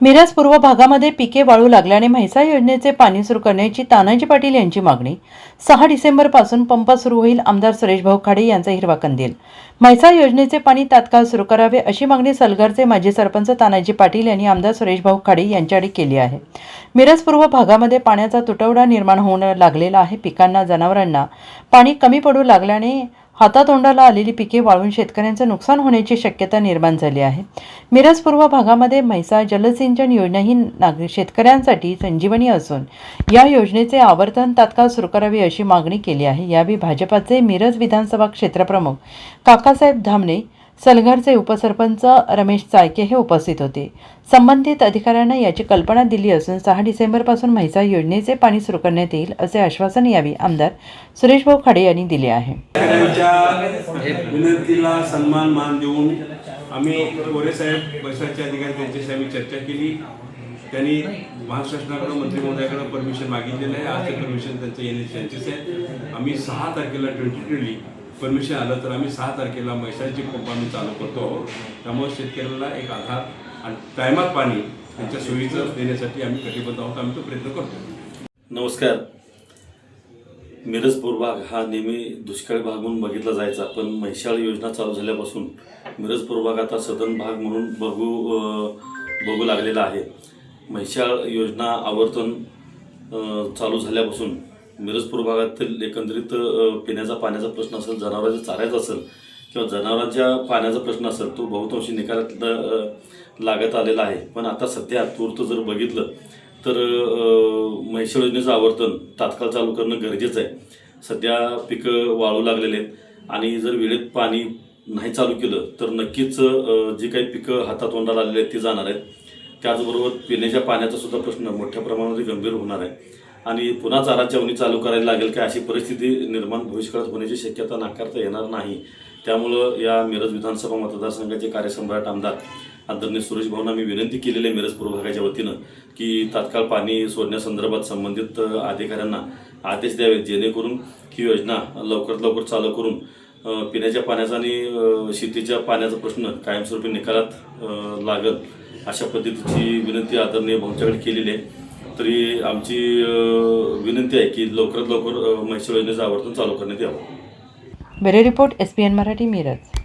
मिरज पूर्व भागामध्ये पिके वाळू लागल्याने म्हैसा योजनेचे पाणी सुरू करण्याची तानाजी पाटील यांची मागणी. सहा डिसेंबरपासून पंप सुरू होईल आमदार सुरेशभाऊ खाडे यांचा हिरवा कंदील. म्हैसा योजनेचे पाणी तात्काळ सुरू करावे अशी मागणी सलगरचे माजी सरपंच तानाजी पाटील यांनी आमदार सुरेशभाऊ खाडे यांच्याकडे केली आहे. मिरज पूर्व भागामध्ये पाण्याचा तुटवडा निर्माण होऊन लागलेला आहे. पिकांना जनावरांना पाणी कमी पडू लागल्याने हातातोंडाला आलेली पिके वाळून शेतकऱ्यांचं नुकसान होण्याची शक्यता निर्माण झाली आहे. मिरज पूर्व भागामध्ये म्हैसा जलसिंचन योजना ही नागरिक शेतकऱ्यांसाठी संजीवनी असून या योजनेचे आवर्तन तात्काळ सुरू करावे अशी मागणी केली आहे. यावेळी भाजपाचे मिरज विधानसभा क्षेत्रप्रमुख काकासाहेब धामणे सलगरचे उपसरपंच रमेश चाळके हे उपस्थित होते. संबंधित अधिकाऱ्यांना याची कल्पना दिली असून सहा डिसेंबरपासून म्हैसा योजनेचे पाणी सुरू करण्यात येईल असे आश्वासन यावेळी आमदार सुरेशभाऊ खाडे यांनी दिले आहे. विनंतीला सन्मान मान देऊन आम्ही गोरे साहेब बसाचे अधिकारी त्यांच्याशी आम्ही चर्चा केली. त्यांनी महाराष्ट्राकडं शासनाकडून मंत्री महोदयाकडे परमिशन मागितलेलं आहे. आज ते परमिशन त्यांचं येण्याची चान्सेस आहे. आम्ही सहा तारखेला ट्वेंटी ट्वेंटी परमिशन आलं तर आम्ही सहा तारखेला म्हैसाची पंप आम्ही चालू करतो आहोत. त्यामुळे शेतकऱ्याला एक आधार आणि टायमात पाणी त्यांच्या सोयीचं देण्यासाठी आम्ही कटिबद्ध आहोत आम्ही तो प्रयत्न करतो नमस्कार. मिरज पूर्वभाग हा नेहमी दुष्काळी भाग म्हणून बघितला जायचा पण म्हैशाळ योजना चालू झाल्यापासून मिरज पूर्वभाग आता सदन भाग म्हणून बघू बघू लागलेला आहे. म्हैशाळ योजना आवर्तन चालू झाल्यापासून मिरजपूर भागातील एकंदरीत पिण्याचा पाण्याचा प्रश्न असेल जनावरांच्या चाऱ्याचा असेल किंवा जनावरांच्या पाण्याचा प्रश्न असेल तो बहुतांशी निकालात लागत आलेला आहे. पण आता सध्या तूर्त जर बघितलं तर अ, योजनेचं आवर्तन तात्काळ चालू करणं गरजेचं आहे. सध्या पिकं वाळू लागलेले आहेत आणि जर वेळेत पाणी नाही चालू केलं तर नक्कीच जी काही पिकं हातातोंडाला आलेली आहेत ती जाणार आहेत. त्याचबरोबर पिण्याच्या पाण्याचा सुद्धा प्रश्न मोठ्या प्रमाणामध्ये गंभीर होणार आहे. आणि पुन्हा चारा छावणी चालू करायला लागेल काय अशी परिस्थिती निर्माण भविष्यकाळात होण्याची शक्यता नाकारता येणार नाही. त्यामुळं या मिरज विधानसभा मतदारसंघाचे कार्यसम्राट आमदार आदरणीय सुरेश भाऊंना मी विनंती केलेली आहे मिरज पूर्व भागाच्या वतीनं की तात्काळ पाणी सोडण्यासंदर्भात संबंधित अधिकाऱ्यांना आदेश द्यावेत जेणेकरून ही योजना लवकरात लवकर चालू करून पिण्याच्या पाण्याचा आणि शेतीच्या पाण्याचा प्रश्न कायमस्वरूपी निकालात अ, लागल अशा पद्धतीची विनंती आदरणीय भाऊंच्याकडे केलेली आहे. तरी आमची विनंती आहे की लवकरात लवकर म्हैसूर योजनेचं आवर्तन चालू करण्यात यावं. Bureau report S P N Marathi Miraj.